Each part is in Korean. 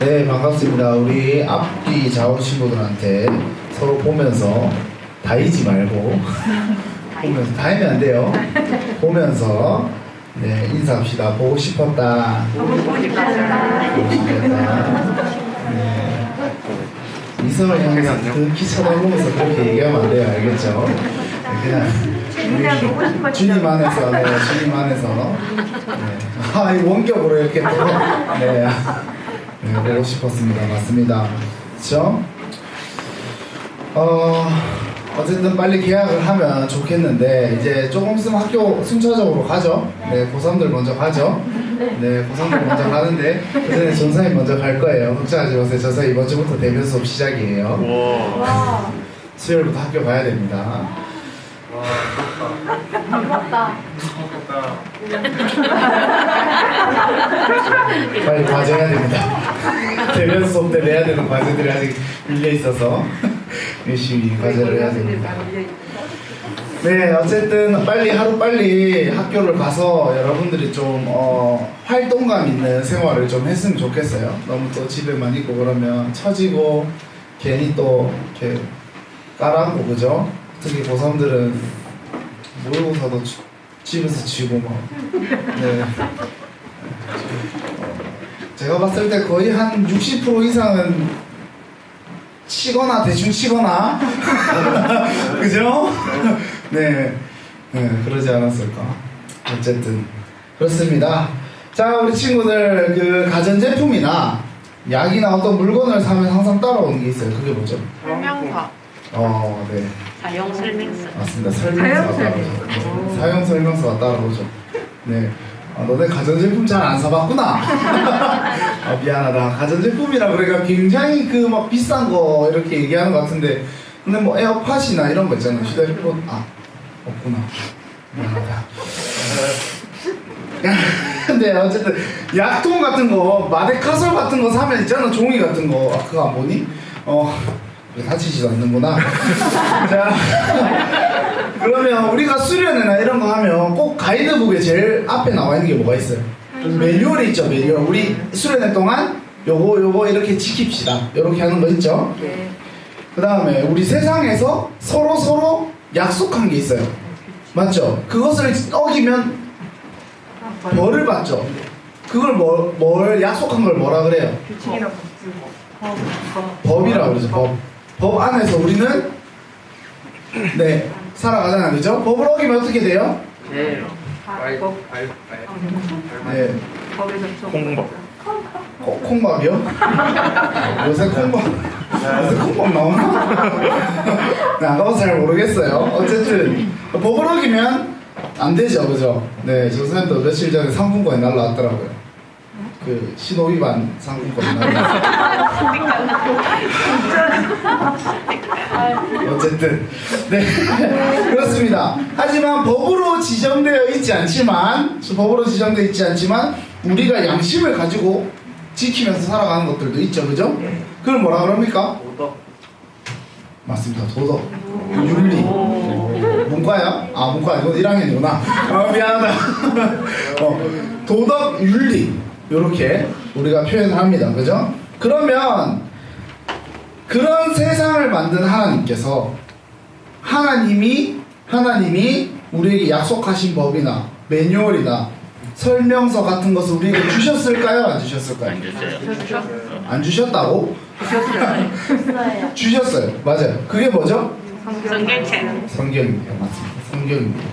네, 반갑습니다. 우리 앞뒤 좌우 친구들한테 서로 보면서 다이지 말고 보면서 다이면 안 돼요. 보면서 네, 인사합시다. 보고 싶었다. 보고 싶었다. 네. 미소를 향해서 그키 쳐다보면서 그렇게 얘기하면 안 돼요. 알겠죠? 네, 그냥 우리 주님 안에서, 네, 주님 안에서. 네. 아, 이 원격으로 이렇게 또, 네. 네, 보고 싶었습니다. 맞습니다. 그렇죠? 어, 어쨌든 빨리 계약을 하면 좋겠는데 이제 조금 있으면 학교 순차적으로 가죠. 네, 고3들 먼저 가죠. 네, 고3들 먼저 가는데 그 전에 전사님 먼저 갈 거예요. 걱정하지 마세요. 전사 이번 주부터 대면 수업 시작이에요. 와. 수요일부터 학교 가야 됩니다. 반갑다. 빨리 과제해야 됩니다. 대면 수업 때 내야 되는 과제들이 아직 밀려 있어서 열심히 과제를 해야 됩니다. 네, 어쨌든 빨리 하루 빨리 학교를 가서 여러분들이 좀 어, 활동감 있는 생활을 좀 했으면 좋겠어요. 너무 또 집에만 있고 그러면 처지고 괜히 또 이렇게 까라고 그죠? 특히 고3들은 모의고사도 지- 집에서 지고 막. 네. 제가 봤을 때 거의 한 60% 이상은 치거나 대충 치거나 그죠? 네. 네 그러지 않았을까 어쨌든 그렇습니다 자 우리 친구들 그 가전제품이나 약이나 어떤 물건을 사면 항상 따라오는 게 있어요 그게 뭐죠? 설명서. 어네 사용 설명서. 맞습니다. 설명서가 따라오죠. 네, 사용 설명서가 따라오죠. 네. 아, 너네 가전제품 잘 안 사봤구나. 아, 미안하다. 가전제품이라 그러니까 굉장히 그 막 비싼 거 이렇게 얘기하는 것 같은데, 근데 뭐 에어팟이나 이런 거 있잖아요. 휴대폰. 아, 없구나. 미안하다. 근데 어쨌든 약통 같은 거, 마데카솔 같은 거 사면 있잖아. 종이 같은 거. 아, 그거 안 보니? 어, 다치지도 않는구나. 자, 그러면 우리가 수련회나 이런 거 하면 꼭 가이드북에 제일 앞에 나와 있는 게 뭐가 있어요? 매뉴얼이 있죠, 매뉴얼. 우리 수련회 동안 요거, 요거 이렇게 지킵시다. 이렇게 하는 거 있죠? 네. 그 다음에 우리 세상에서 서로 서로 약속한 게 있어요. 맞죠? 그것을 어기면 벌을 받죠. 그걸 뭘, 뭘 약속한 걸 뭐라 그래요? 규칙이라고 법이라고 그러죠. 법. 법 안에서 우리는 네 살아가잖아요, 그죠? 법을 어기면 어떻게 돼요? 네. 알, 법. 알, 알. 네, 법에서 좀. 콩밥. 콩- 콩밥이요? 요새 콩밥 요새 콩밥 나오나? 네, 안 가봐서 잘 모르겠어요. 어쨌든 법을 어기면 안 되죠, 그죠? 네, 저 선생님도 며칠 전에 상품권이 날라왔더라고요. 그 신호 위반 상품권이 날라왔어요. 어쨌든 네 그렇습니다. 하지만 법으로 지정되어 있지 않지만 법으로 지정되어 있지 않지만 우리가 양심을 가지고 지키면서 살아가는 것들도 있죠, 그죠? 그걸 뭐라 그럽니까? 오덕. 맞습니다. 도덕, 윤리. 문과야? 아 문과 아니고 1학년이구나. 아 미안하다. 어, 도덕, 윤리 이렇게 우리가 표현을 합니다. 그죠? 그러면 그런 세상을 만든 하나님께서 하나님이 하나님이 우리에게 약속하신 법이나 매뉴얼이나 설명서 같은 것을 우리에게 주셨을까요? 안 주셨을까요? 안 주셨다고? 주셨어요. 주셨어요. 맞아요. 그게 뭐죠? 성경책. 성경입니다. 맞습니다. 성경입니다.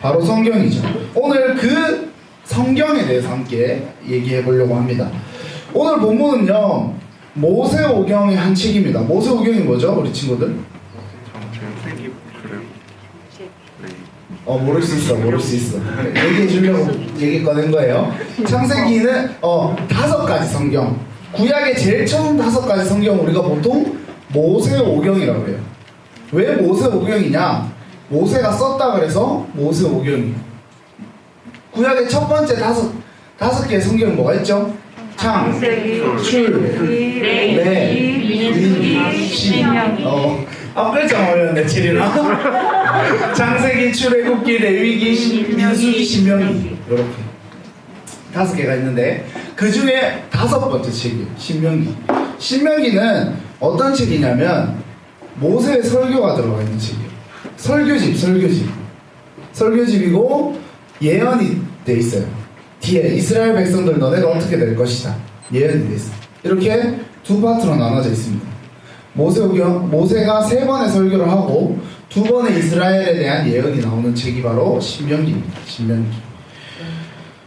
바로 성경이죠. 오늘 그 성경에 대해서 함께 얘기해 보려고 합니다. 오늘 본문은요, 모세오경의 한 책입니다. 모세오경이 뭐죠, 우리 친구들? 어, 모를 수 있어, 모를 수 있어. 얘기해 주려고 얘기 꺼낸 거예요. 창세기는, 어, 다섯 가지 성경. 구약의 제일 처음 다섯 가지 성경 우리가 보통 모세오경이라고 그래요. 왜 모세오경이냐? 모세가 썼다 그래서 모세오경이. 구약의 첫 번째 다섯 다섯 개의 성경은 뭐가 있죠? 창, 출, 민수기, 민, 시. 어, 앞글자 어려운데 칠이나? 창세기, 출애굽기, 레위기, 시- 민수기, 신명기 이렇게 다섯 개가 있는데 그 중에 다섯 번째 책이에요. 신명기. 신명기는 어떤 책이냐면 모세의 설교가 들어가 있는 책이에요. 설교집, 설교집. 설교집이고 예언이 돼 있어요. 뒤에 이스라엘 백성들 너네가 어떻게 될 것이다. 예언이 돼 있어요. 이렇게 두 파트로 나눠져 있습니다. 모세오경, 모세가 세 번의 설교를 하고 두 번의 이스라엘에 대한 예언이 나오는 책이 바로 신명기입니다. 신명기.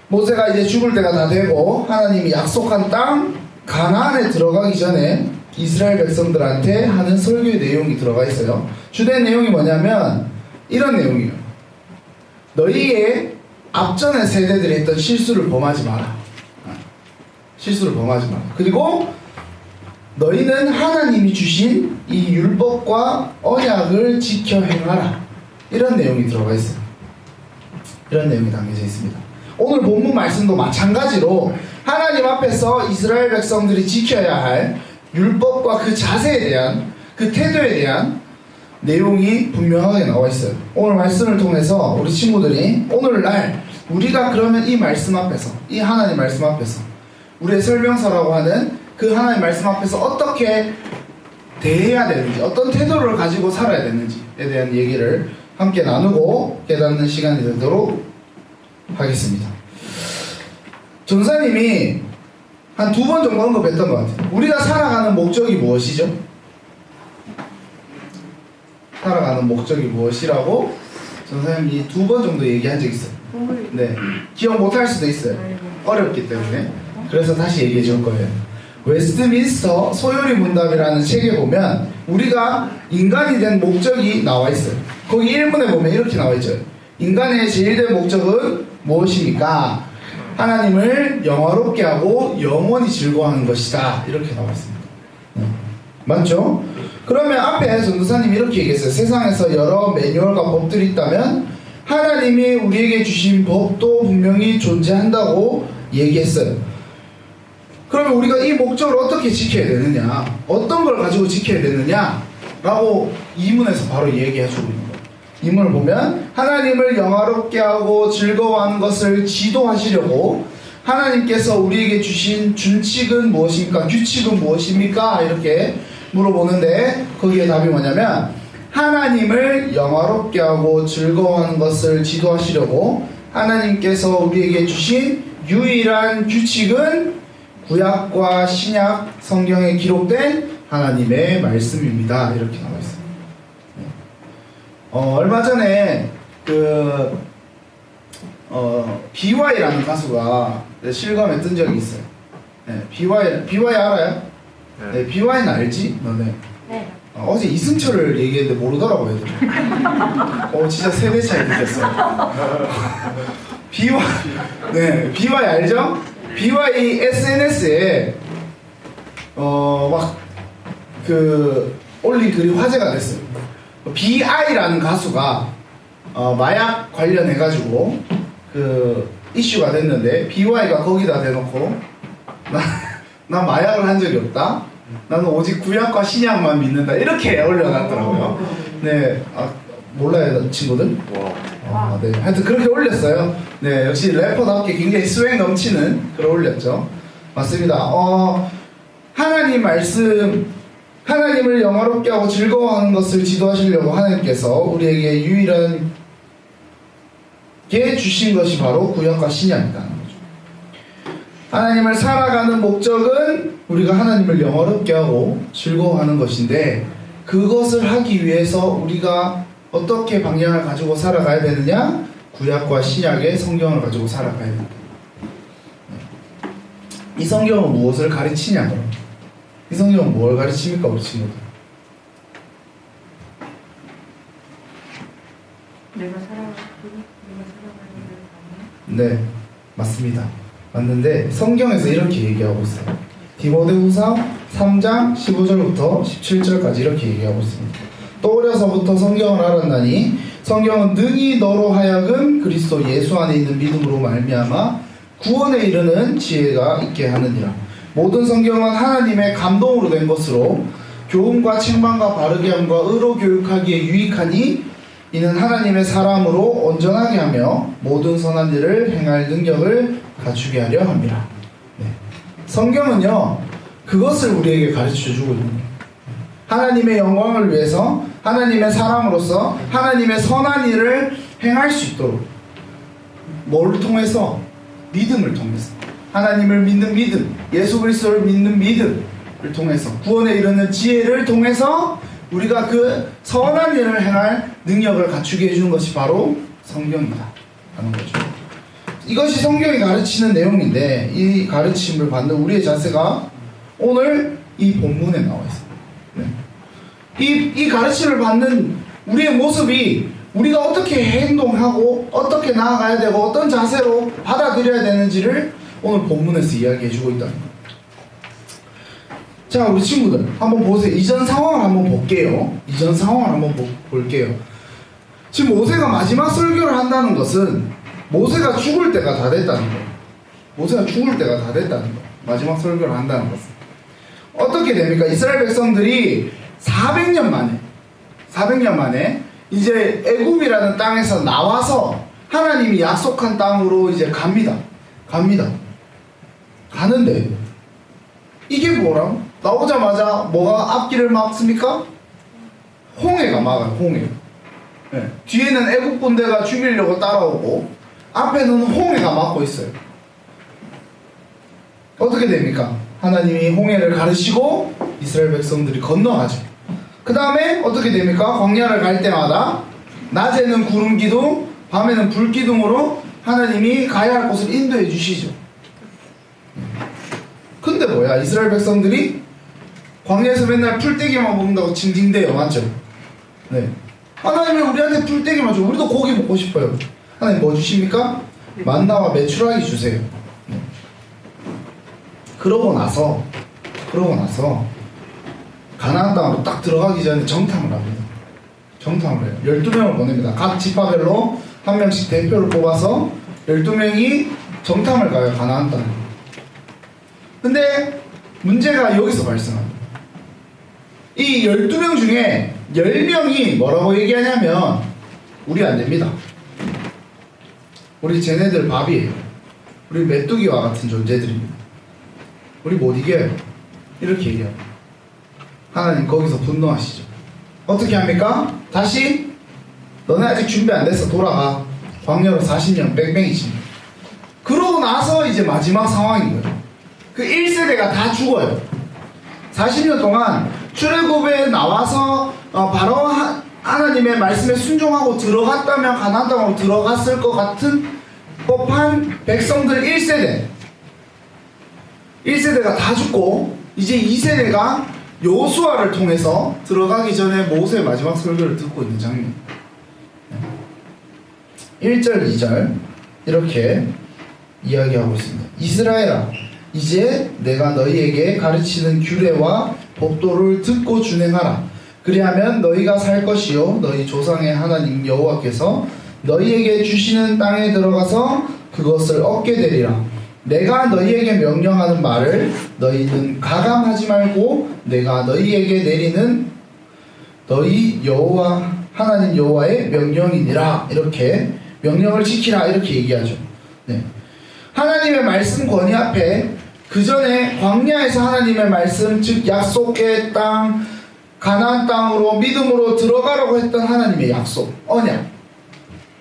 모세가 이제 죽을 때가 다 되고 하나님이 약속한 땅 가나안에 들어가기 전에 이스라엘 백성들한테 하는 설교의 내용이 들어가 있어요. 주된 내용이 뭐냐면 이런 내용이에요. 너희의 앞전의 세대들이 했던 실수를 범하지 마라. 실수를 범하지 마라. 그리고 너희는 하나님이 주신 이 율법과 언약을 지켜 행하라. 이런 내용이 들어가 있어요. 이런 내용이 담겨져 있습니다. 오늘 본문 말씀도 마찬가지로 하나님 앞에서 이스라엘 백성들이 지켜야 할 율법과 그 자세에 대한 그 태도에 대한 내용이 분명하게 나와 있어요. 오늘 말씀을 통해서 우리 친구들이 오늘날 우리가 그러면 이 말씀 앞에서 이 하나님 말씀 앞에서 우리의 설명서라고 하는 그 하나님 말씀 앞에서 어떻게 대해야 되는지 어떤 태도를 가지고 살아야 되는지에 대한 얘기를 함께 나누고 깨닫는 시간이 되도록 하겠습니다. 전사님이 한 두 번 정도 언급했던 것 같아요. 우리가 살아가는 목적이 무엇이죠? 살아가는 목적이 무엇이라고 전사님이 두 번 정도 얘기한 적 있어요. 네. 기억 못할 수도 있어요. 어렵기 때문에. 그래서 다시 얘기해 줄 거예요. 웨스트민스터 소요리 문답이라는 책에 보면 우리가 인간이 된 목적이 나와 있어요. 거기 1문에 보면 이렇게 나와 있죠. 인간의 제일 된 목적은 무엇입니까? 하나님을 영화롭게 하고 영원히 즐거워하는 것이다. 이렇게 나와 있습니다. 네. 맞죠? 그러면 앞에 전도사님이 이렇게 얘기했어요. 세상에서 여러 매뉴얼과 법들이 있다면 하나님이 우리에게 주신 법도 분명히 존재한다고 얘기했어요. 그러면 우리가 이 목적을 어떻게 지켜야 되느냐? 어떤 걸 가지고 지켜야 되느냐? 라고 이문에서 바로 얘기해주고 있는 거예요. 이문을 보면 하나님을 영화롭게 하고 즐거워하는 것을 지도하시려고 하나님께서 우리에게 주신 준칙은 무엇입니까? 규칙은 무엇입니까? 이렇게 물어보는데 거기에 답이 뭐냐면 하나님을 영화롭게 하고 즐거워하는 것을 지도하시려고 하나님께서 우리에게 주신 유일한 규칙은 구약과 신약 성경에 기록된 하나님의 말씀입니다. 이렇게 나와 있습니다. 네. 어, 얼마 전에 그 어, BY라는 가수가 실감에 뜬 적이 있어요. 네, BY BY 알아요? 네, BY는 알지? 너네. 네. 어, 어제 이승철을 얘기했는데 모르더라고요. 애들이. 어, 진짜 세대 차이 느꼈어요. BY, 네, BY 알죠? BY SNS에, 어, 막, 그, 올린 글이 화제가 됐어요. BI라는 가수가, 어, 마약 관련해 가지고, 그, 이슈가 됐는데, BY가 거기다 대놓고, 나, 나 마약을 한 적이 없다? 나는 오직 구약과 신약만 믿는다. 이렇게 올려놨더라고요. 네, 아, 몰라요, 친구들? 와. 아, 네. 하여튼 그렇게 올렸어요. 네, 역시 래퍼답게 굉장히 스웩 넘치는 글을 올렸죠. 맞습니다. 어, 하나님 말씀, 하나님을 영화롭게 하고 즐거워하는 것을 지도하시려고 하나님께서 우리에게 유일한 게 주신 것이 바로 구약과 거죠. 하나님을 살아가는 목적은 우리가 하나님을 영화롭게 하고 즐거워하는 것인데 그것을 하기 위해서 우리가 어떻게 방향을 가지고 살아가야 되느냐? 구약과 신약의 성경을 가지고 살아가야 된다. 이 성경은 무엇을 가르치냐? 이 성경은 뭘 가르칩니까, 우리 친구들? 내가 살아가고 내가 살아가는 걸 네, 맞습니다. 맞는데 성경에서 이렇게 얘기하고 있어요. 디모데 후서 3장 15절부터 17절까지 이렇게 얘기하고 있습니다. 또 어려서부터 성경을 알았나니 성경은 능히 너로 하여금 그리스도 예수 안에 있는 믿음으로 말미암아 구원에 이르는 지혜가 있게 하느니라. 모든 성경은 하나님의 감동으로 된 것으로 교훈과 책망과 바르게 함과 의로 교육하기에 유익하니 이는 하나님의 사람으로 온전하게 하며 모든 선한 일을 행할 능력을 갖추게 하려 합니다. 네. 성경은요 그것을 우리에게 가르쳐 주고 있는 거예요. 하나님의 영광을 위해서 하나님의 사람으로서 하나님의 선한 일을 행할 수 있도록 뭘 통해서 믿음을 통해서 하나님을 믿는 믿음, 예수 그리스도를 믿는 믿음을 통해서 구원에 이르는 지혜를 통해서 우리가 그 선한 일을 행할 능력을 갖추게 해주는 것이 바로 성경이다 하는 거죠. 이것이 성경이 가르치는 내용인데 이 가르침을 받는 우리의 자세가 오늘 이 본문에 나와 있습니다. 네. 이, 이 가르침을 받는 우리의 모습이 우리가 어떻게 행동하고 어떻게 나아가야 되고 어떤 자세로 받아들여야 되는지를 오늘 본문에서 이야기해 주고 있다는 거예요. 자, 우리 친구들 한번 보세요. 이전 상황을 한번 볼게요. 이전 상황을 한번 보- 볼게요. 지금 모세가 마지막 설교를 한다는 것은 모세가 죽을 때가 다 됐다는 거예요. 모세가 죽을 때가 다 됐다는 거예요. 마지막 설교를 한다는 것은. 어떻게 됩니까? 이스라엘 백성들이 400년 만에 400년 만에 이제 애굽이라는 땅에서 나와서 하나님이 약속한 땅으로 이제 갑니다. 갑니다. 가는데 이게 뭐라? 나오자마자 뭐가 앞길을 막습니까? 홍해가 막아요. 홍해. 네. 뒤에는 애국 군대가 죽이려고 따라오고 앞에는 홍해가 막고 있어요. 어떻게 됩니까? 하나님이 홍해를 가르시고 이스라엘 백성들이 건너가죠. 그 다음에 어떻게 됩니까? 광야를 갈 때마다 낮에는 구름 기둥, 밤에는 불 기둥으로 하나님이 가야 할 곳을 인도해 주시죠. 근데 뭐야? 이스라엘 백성들이 광야에서 맨날 풀떼기만 먹는다고 징징대요. 맞죠? 네. 하나님이 우리한테 풀떼기만 줘. 우리도 고기 먹고 싶어요. 하나님 뭐 주십니까? 만나와 메추라기 주세요. 네. 그러고 나서 그러고 나서 가나안 땅으로 딱 들어가기 전에 정탐을 합니다. 정탐을 해요. 12명을 보냅니다. 각 지파별로 한 명씩 대표를 뽑아서 12명이 정탐을 가요. 가나안 땅에. 근데 문제가 여기서 발생합니다. 이 12명 중에 10명이 뭐라고 얘기하냐면 우리 안 됩니다. 우리 쟤네들 밥이에요. 우리 메뚜기와 같은 존재들입니다. 우리 못 이겨요. 이렇게 얘기합니다. 하나님 거기서 분노하시죠. 어떻게 합니까? 다시 너네 아직 준비 안 됐어. 돌아가. 광야로 40년 뺑뺑이 칩니다. 그러고 나서 이제 마지막 상황인 거예요. 그 1세대가 다 죽어요. 40년 동안 출애굽에 나와서 어, 바로 하, 하나님의 말씀에 순종하고 들어갔다면 가나안 땅으로 들어갔을 것 같은 법한 백성들 1세대. 1세대가 다 죽고 이제 2세대가 요수아를 통해서 들어가기 전에 모세의 마지막 설교를 듣고 있는 장면. 1절 2절 이렇게 이야기하고 있습니다. 이스라엘아 이제 내가 너희에게 가르치는 규례와 법도를 듣고 준행하라 그리하면 너희가 살 것이요 너희 조상의 하나님 여호와께서 너희에게 주시는 땅에 들어가서 그것을 얻게 되리라 내가 너희에게 명령하는 말을 너희는 가감하지 말고 내가 너희에게 내리는 너희 여호와 하나님 여호와의 명령이니라 이렇게 명령을 지키라 이렇게 얘기하죠. 네. 하나님의 말씀 권위 앞에 그 전에 광야에서 하나님의 말씀 즉 약속의 땅 가나안 땅으로 믿음으로 들어가라고 했던 하나님의 약속 언약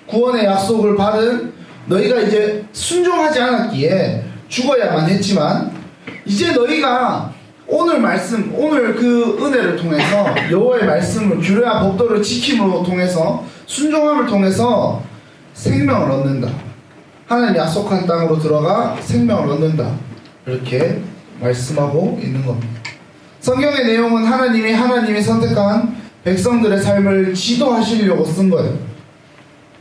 구원의 약속을 받은 너희가 이제 순종하지 않았기에 죽어야만 했지만 이제 너희가 오늘 말씀 오늘 그 은혜를 통해서 여호와의 말씀을 규례와 법도를 지킴으로 통해서 순종함을 통해서 생명을 얻는다. 하나님 약속한 땅으로 들어가 생명을 얻는다. 이렇게 말씀하고 있는 겁니다. 성경의 내용은 하나님이 하나님이 선택한 백성들의 삶을 지도하시려고 쓴 거예요.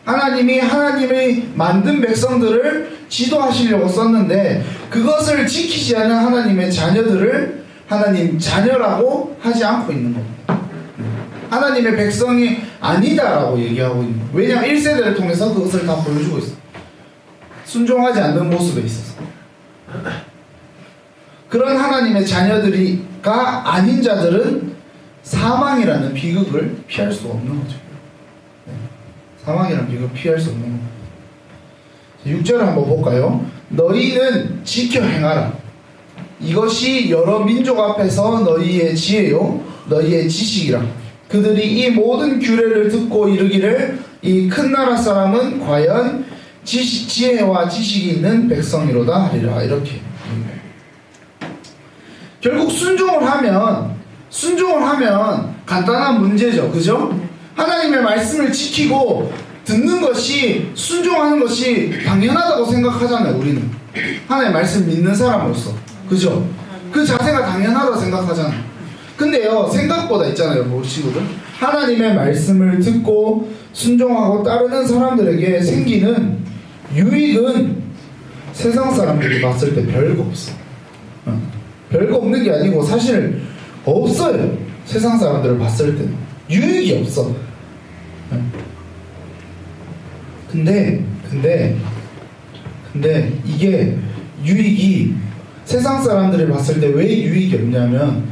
하나님이 하나님의 만든 백성들을 지도하시려고 썼는데 그것을 지키지 않은 하나님의 자녀들을 하나님 자녀라고 하지 않고 있는 겁니다. 하나님의 백성이 아니다라고 얘기하고 있는 거예요. 왜냐하면 1세대를 통해서 그것을 다 보여주고 있어요. 순종하지 않는 모습에 있어서. 그런 하나님의 자녀들이가 아닌 자들은 사망이라는 비극을 피할 수 없는 거죠. 사망이라는 비극을 피할 수 없는 겁니다. 6절을 한번 볼까요? 너희는 지켜 행하라. 이것이 여러 민족 앞에서 너희의 지혜요 너희의 지식이라 그들이 이 모든 규례를 듣고 이르기를 이 큰 나라 사람은 과연 지혜와 지식이 있는 백성이로다 하리라 이렇게 결국 순종을 하면 순종을 하면 간단한 문제죠 그죠? 하나님의 말씀을 지키고 듣는 것이 순종하는 것이 당연하다고 생각하잖아요 우리는 하나님의 말씀 믿는 사람으로서 그죠? 그 자세가 당연하다고 생각하잖아요 근데요 생각보다 있잖아요 뭐 친구들 하나님의 말씀을 듣고 순종하고 따르는 사람들에게 생기는 유익은 세상 사람들이 봤을 때 별거 없어 어. 별거 없는 게 아니고 사실 없어요 세상 사람들을 봤을 때는 유익이 없어 어. 근데 근데 근데 이게 유익이 세상 사람들이 봤을 때 왜 유익이 없냐면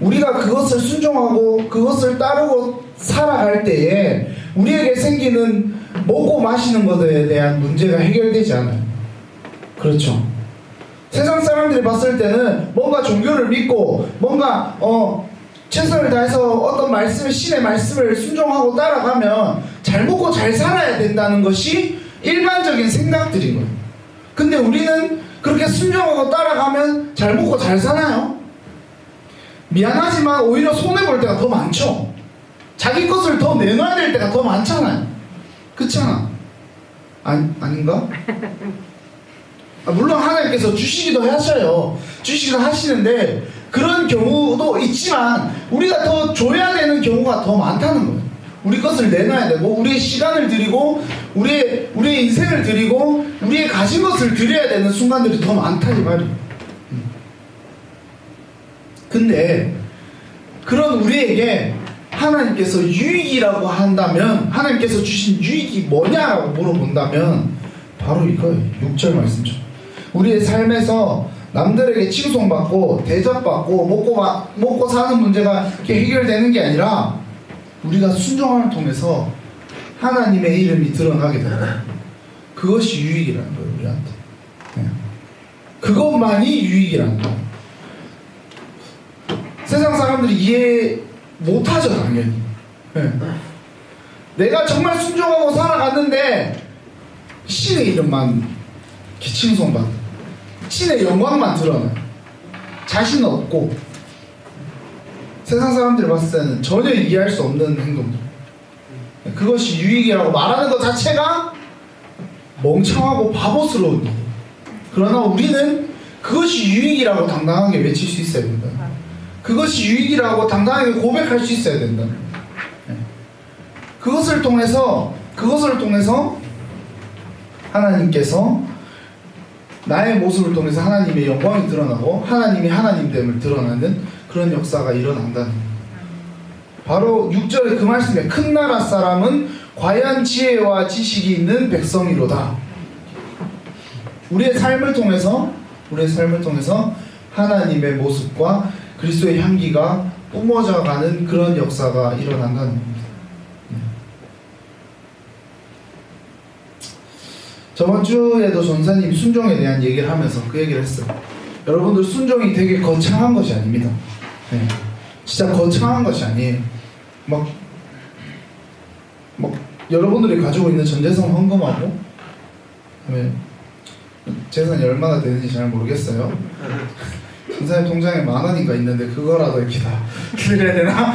우리가 그것을 순종하고 그것을 따르고 살아갈 때에 우리에게 생기는 먹고 마시는 것에 대한 문제가 해결되지 않아요. 그렇죠. 세상 사람들이 봤을 때는 뭔가 종교를 믿고 뭔가 어 최선을 다해서 어떤 말씀을 신의 말씀을 순종하고 따라가면 잘 먹고 잘 살아야 된다는 것이 일반적인 생각들인 거예요. 근데 우리는 그렇게 순종하고 따라가면 잘 먹고 잘 사나요? 미안하지만 오히려 손해 볼 때가 더 많죠. 자기 것을 더 내놔야 될 때가 더 많잖아요. 그렇잖아. 아니, 아닌가? 아, 물론 하나님께서 주시기도 하셔요. 주시기도 하시는데 그런 경우도 있지만 우리가 더 줘야 되는 경우가 더 많다는 거예요. 우리 것을 내놔야 되고 우리의 시간을 드리고 우리의 우리의 인생을 드리고 우리의 가진 것을 드려야 되는 순간들이 더 많다 이 말이에요. 음. 근데 그런 우리에게 하나님께서 유익이라고 한다면 하나님께서 주신 유익이 뭐냐라고 물어본다면 바로 이거예요. 6절 말씀죠. 우리의 삶에서 남들에게 칭송받고 대접받고 먹고 마- 먹고 사는 문제가 이렇게 해결되는 게 아니라 우리가 순종함을 통해서 하나님의 이름이 드러나게 된다. 그것이 유익이라는 거예요, 우리한테. 네. 그것만이 유익이라는 거예요. 세상 사람들이 이해 못하죠, 당연히. 네. 내가 정말 순종하고 살아갔는데 신의 이름만 이렇게 칭송받고 신의 영광만 드러나요. 자신은 없고 세상 사람들이 봤을 때는 전혀 이해할 수 없는 행동들. 그것이 유익이라고 말하는 것 자체가 멍청하고 바보스러운 일. 그러나 우리는 그것이 유익이라고 당당하게 외칠 수 있어야 된다. 그것이 유익이라고 당당하게 고백할 수 있어야 된다. 네. 그것을 통해서 그것을 통해서 하나님께서 나의 모습을 통해서 하나님의 영광이 드러나고 하나님이 하나님됨을 드러나는 그런 역사가 일어난다는. 바로 6절의 그 말씀에 큰 나라 사람은 과연 지혜와 지식이 있는 백성이로다. 우리의 삶을 통해서 우리의 삶을 통해서 하나님의 모습과 그리스도의 향기가 뿜어져 가는 그런 역사가 일어난다는 겁니다. 저번 주에도 전사님 순종에 대한 얘기를 하면서 그 얘기를 했어요. 여러분들 순종이 되게 거창한 것이 아닙니다. 네. 진짜 거창한 것이 아니에요. 막, 막 여러분들이 가지고 있는 전 재산 헌금하고, 그다음에 재산이 얼마나 되는지 잘 모르겠어요. 전사님 통장에 만 원인가 있는데 그거라도 이렇게 다 드려야 되나?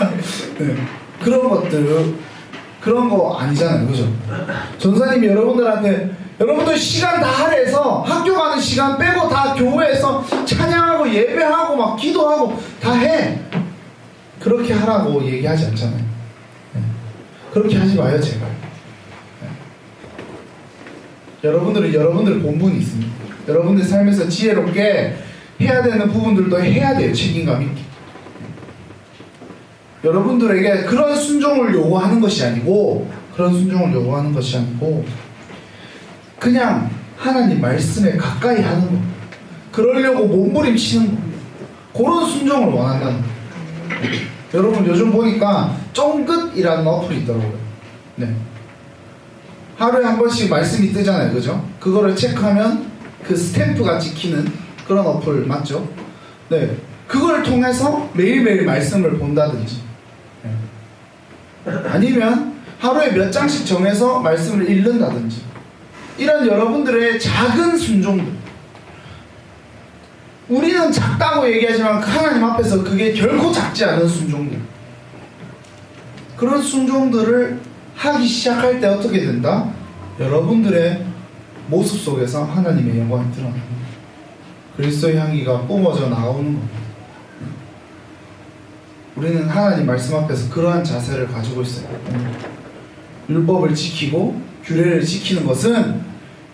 네. 그런 것들 그런 거 아니잖아요, 그죠? 전사님이 여러분들한테 여러분들 시간 다 할애해서 학교 가는 시간 빼고 다 교회에서 찬양하고 예배하고 막 기도하고 다 해. 그렇게 하라고 얘기하지 않잖아요. 네. 그렇게 하지 마요, 제발. 네. 여러분들은 여러분들 본분이 있습니다. 여러분들 삶에서 지혜롭게 해야 되는 부분들도 해야 돼요, 책임감 있게. 여러분들에게 그런 순종을 요구하는 것이 아니고 그런 순종을 요구하는 것이 아니고 그냥 하나님 말씀에 가까이 하는 거 그러려고 몸부림치는 거 그런 순종을 원한다는 거 여러분 요즘 보니까 쫑긋이라는 어플이 있더라고요 네. 하루에 한 번씩 말씀이 뜨잖아요 그죠? 그거를 체크하면 그 스탬프가 찍히는 그런 어플 맞죠? 네. 그걸 통해서 매일매일 말씀을 본다든지 네. 아니면 하루에 몇 장씩 정해서 말씀을 읽는다든지 이런 여러분들의 작은 순종들 우리는 작다고 얘기하지만 하나님 앞에서 그게 결코 작지 않은 순종들 그런 순종들을 하기 시작할 때 어떻게 된다? 여러분들의 모습 속에서 하나님의 영광이 드러납니다. 그리스도의 향기가 뿜어져 나오는 겁니다. 우리는 하나님 말씀 앞에서 그러한 자세를 가지고 있어요. 율법을 지키고 규례를 지키는 것은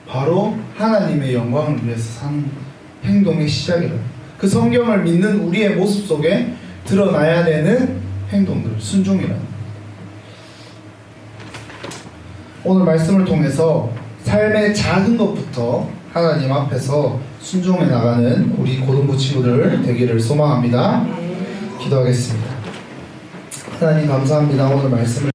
바로 하나님의 영광을 위해서 사는 행동의 시작이라. 그 성경을 믿는 우리의 모습 속에 드러나야 되는 행동들, 순종이라. 오늘 말씀을 통해서 삶의 작은 것부터 하나님 앞에서 순종해 나가는 우리 고등부 친구들 되기를 소망합니다. 기도하겠습니다. 하나님 감사합니다. 오늘 말씀을